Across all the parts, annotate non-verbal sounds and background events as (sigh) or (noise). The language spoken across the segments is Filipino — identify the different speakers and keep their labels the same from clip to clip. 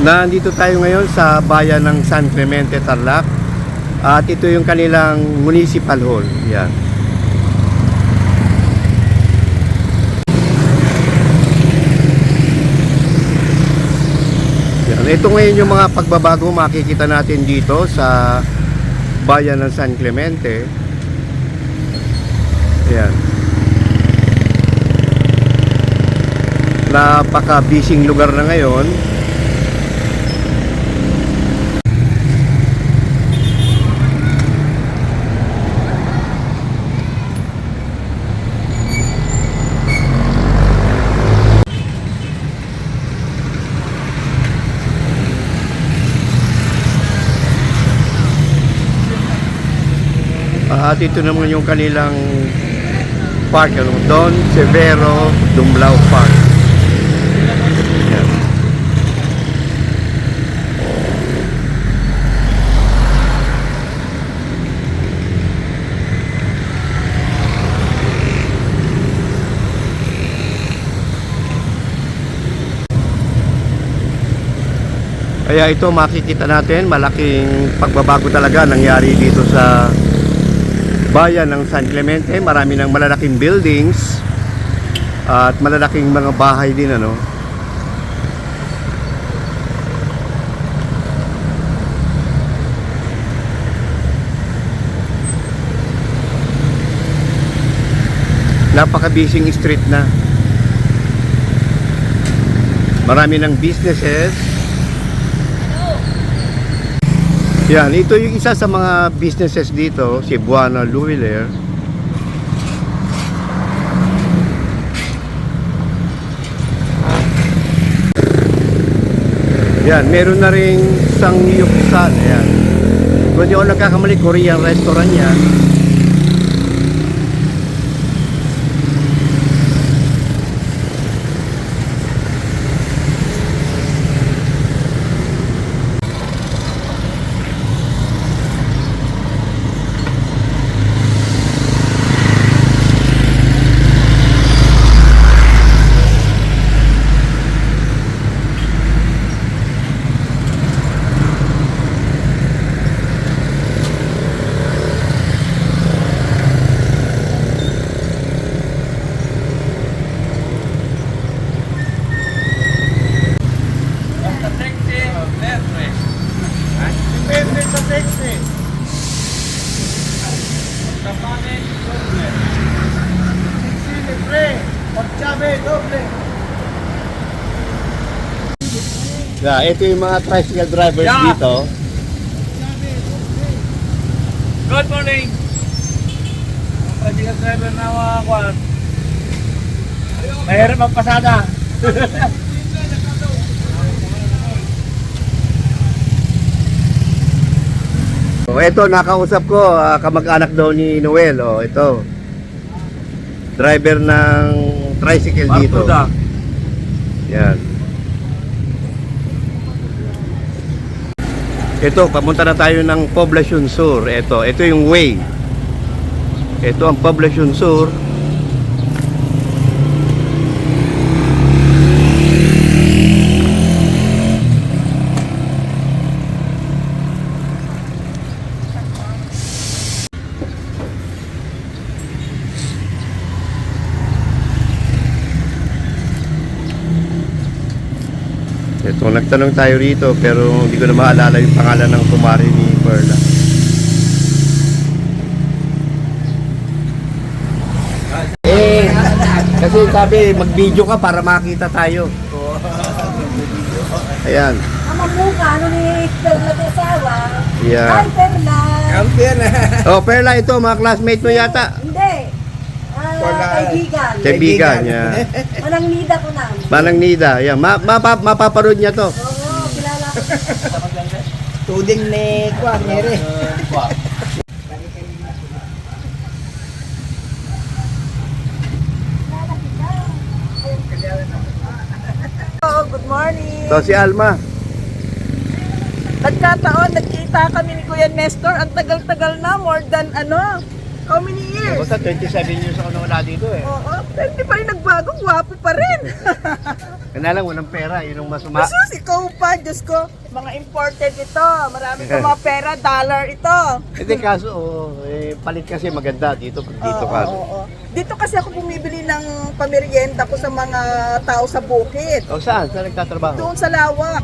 Speaker 1: Nandito tayo ngayon sa bayan ng San Clemente, Tarlac. At ito yung kanilang municipal hall. Yan. Yan. Ito ngayon yung mga pagbabago makikita natin dito sa bayan ng San Clemente. Yan. Napaka-busy lugar na ngayon. At ito naman yung kanilang park, ano, Don Severo Dumblao Park. Kaya ito makikita natin malaking pagbabago talaga nangyari dito sa bayan ng San Clemente. Marami ng malalaking buildings at malalaking mga bahay din ano. Napaka-busy street na. Marami ng businesses. Yan, ito yung isa sa mga businesses dito, si Buana Luwiler. Yan, meron na ring sangyupsal. Yan. Kung di ako nagkakamali, Korean restaurant yan.
Speaker 2: Depende sa sexy. Sexy, libre. Pagsabi, doble.
Speaker 1: Yeah, ito yung mga tricycle drivers
Speaker 2: Yeah.
Speaker 1: dito.
Speaker 2: Good morning. Pagkakas driver na mga kwan. Mahirap magpasada.
Speaker 1: So, ito, nakausap ko, ah, kamag-anak daw ni Noel. Oh, ito. Driver ng tricycle dito.
Speaker 2: Bartuda.
Speaker 1: Yan. Ito, pamunta na tayo ng Poblacion Sur. Ito, ito yung way. Ito ang Poblacion Sur. Ito, nagtanong tayo rito pero hindi ko na maalala yung pangalan ng kumari ni Perla. Eh, kasi sabi mag-video ka para makita tayo. Ayan.
Speaker 3: Ang mamuka, ano ni Perla de Sawa?
Speaker 1: Yeah.
Speaker 3: Ay, Perla.
Speaker 2: Kampiyan na.
Speaker 1: Oh, Perla, ito mga classmate mo yata.
Speaker 2: Wala.
Speaker 3: kaibigan.
Speaker 1: Kaibigan niya.
Speaker 3: Manang (laughs) nida ko na.
Speaker 1: Manang Nida. Ayan, ma mapa mapaparod niya to.
Speaker 3: Oo, kilala ko. (laughs)
Speaker 2: Tuding ni Kwan, nere. (laughs)
Speaker 4: Oh, good morning.
Speaker 1: So si Alma.
Speaker 4: Nagkataon, nagkita kami ni Kuya Nestor. Ang tagal-tagal na, more than ano, How many years?
Speaker 1: Basta 27 years ako nawala dito eh.
Speaker 4: Oo, pero hindi pa rin nagbago. Gwapo pa rin. (laughs)
Speaker 1: Kaya lang, walang pera. Yun ang masuma.
Speaker 4: Jesus, ikaw pa. Diyos ko. Mga imported ito. Marami pa (laughs) mga pera. Dollar ito.
Speaker 1: Hindi kaso, oh, eh, palit kasi maganda dito dito
Speaker 4: Oo,
Speaker 1: ka.
Speaker 4: oo, oo. Dito kasi ako bumibili ng pamerienda ko sa mga tao sa bukid.
Speaker 1: O saan? Saan nagtatrabaho?
Speaker 4: Doon sa lawak.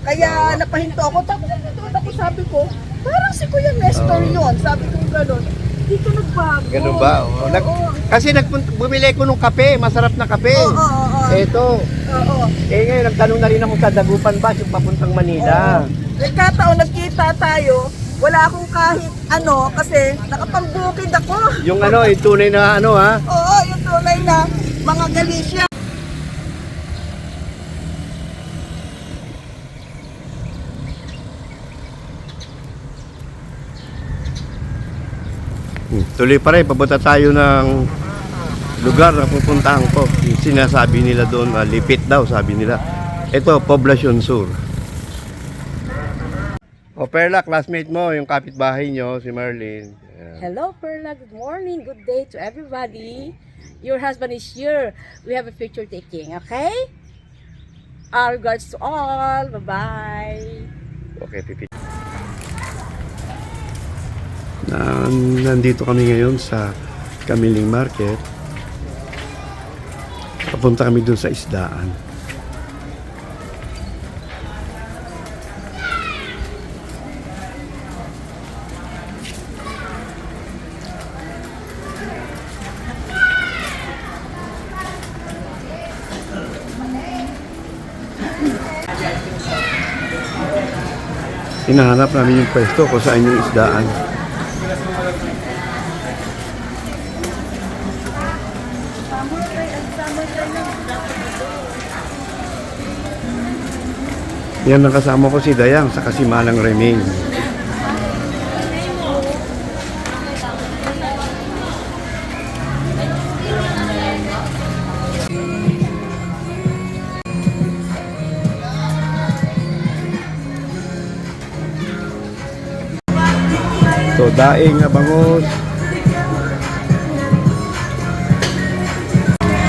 Speaker 4: Kaya napahinto ako. Tapos doon ako sabi ko, parang si Kuya Nestor
Speaker 1: Oo.
Speaker 4: yun. Sabi ko gano'n. Dito nagbago.
Speaker 1: Ganun ba? Oo. Nag-
Speaker 4: Oo.
Speaker 1: kasi nagpunta, bumili ko ng kape, masarap na kape.
Speaker 4: Oo, oo, oo.
Speaker 1: Eto,
Speaker 4: Oo.
Speaker 1: eh ngayon nagtanong na rin ako sa Dagupan Bus, yung papuntang Manila.
Speaker 4: Nagkataon, nagkita tayo. Wala akong kahit ano kasi nakapambukid ako.
Speaker 1: Yung ano, yung tunay na ano ha.
Speaker 4: Oo, yung tunay na mga Galicia.
Speaker 1: Tuloy pa rin, papunta tayo ng lugar na pupuntahan ko. Yung sinasabi nila doon, ah, lipit daw, sabi nila. Ito, Poblacion Sur. O Perla, classmate mo, yung kapitbahay nyo, si Marlene. Ayan.
Speaker 3: Hello, Perla. Good morning. Good day to everybody. Your husband is here. We have a picture taking, okay? Our regards to all. Bye-bye.
Speaker 1: Okay, pipit. Na, nandito kami ngayon sa Kamiling Market. Papunta kami dun sa isdaan. Hinahanap namin yung pwesto kung saan yung isdaan. Yan ang kasama ko si Dayang sa Kasimanang Remain. So, daing na bangus.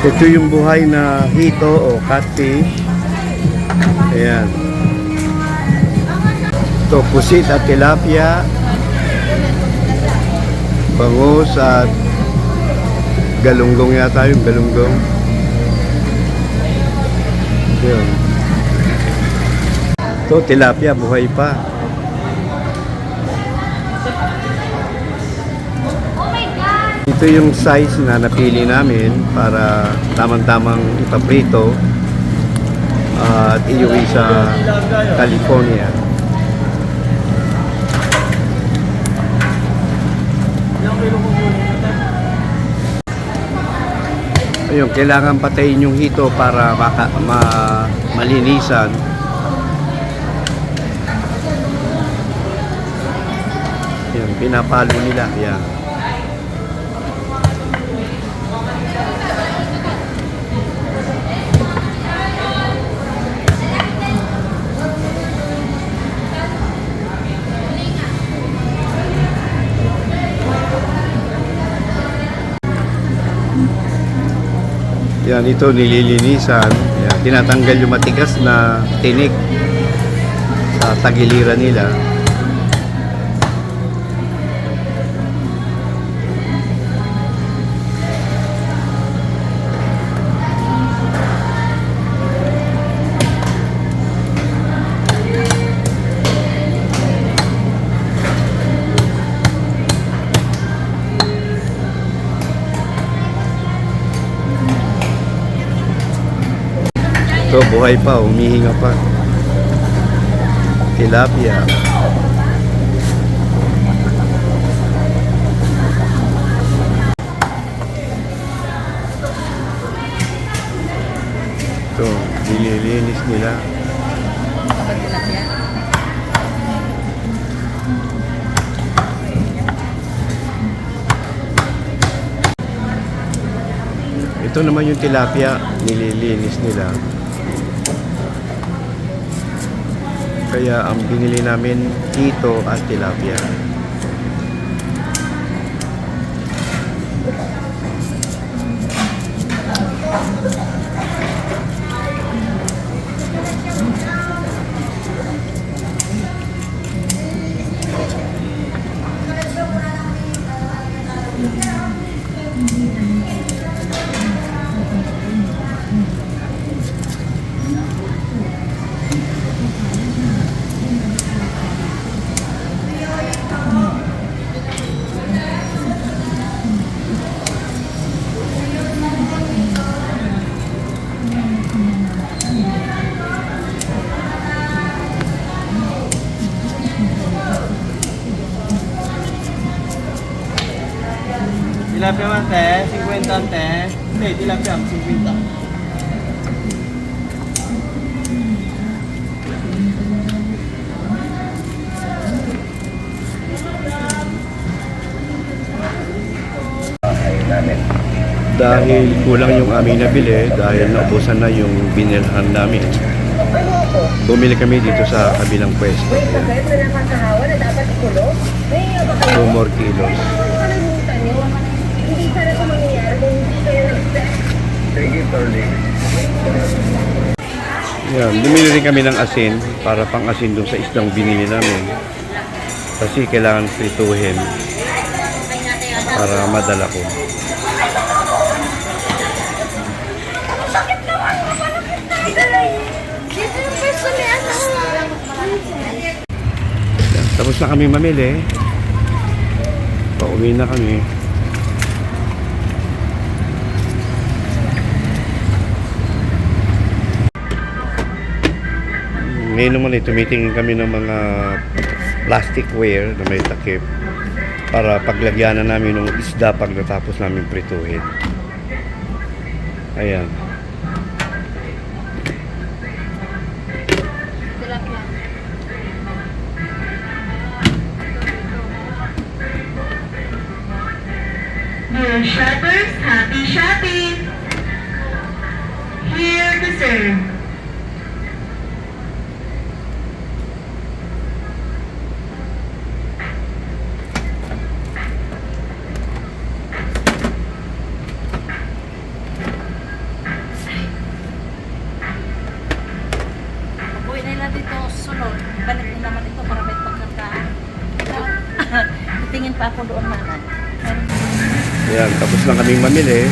Speaker 1: Ito yung buhay na hito o catfish. Ayan. Ito, pusit at tilapia. Bangus at galunggong yata yung galunggong. Yun. Ito, tilapia, buhay pa. Ito yung size na napili namin para tamang-tamang ipaprito at iuwi sa California. Ayun, kailangan patayin yung hito para maka, ma, malinisan. Ayun, pinapalo nila. Yan. Yan, ito nililinisan. Yan, tinatanggal yung matigas na tinik sa tagiliran nila. Ito, buhay pa, humihinga pa. Tilapia. Ito, nililinis nila. Ito naman yung tilapia, nililinis nila. Kaya ang binili namin dito at tilapia.
Speaker 5: Tilapia man, te. 50, te. Hindi, tilapia, 50.
Speaker 1: Dahil kulang yung aming nabili, dahil naubusan na yung binilhan namin. Bumili kami dito sa kabilang pwesto. Two more kilos.
Speaker 4: Hindi sana ito mangyayari kung hindi kayo nag-set.
Speaker 1: Yan, bumili rin kami ng asin para pang asin dun sa isdang binili namin. Kasi kailangan prituhin para madala ko. Tapos na kami mamili. Pauwi na kami. Ngayon naman eh, tumitingin kami ng mga plasticware na may takip para paglagyan na namin ng isda pag natapos namin prituhin. Ayan.
Speaker 3: Dear shoppers, happy shopping! Here to serve.
Speaker 1: Ayan, tapos na kaming mamili.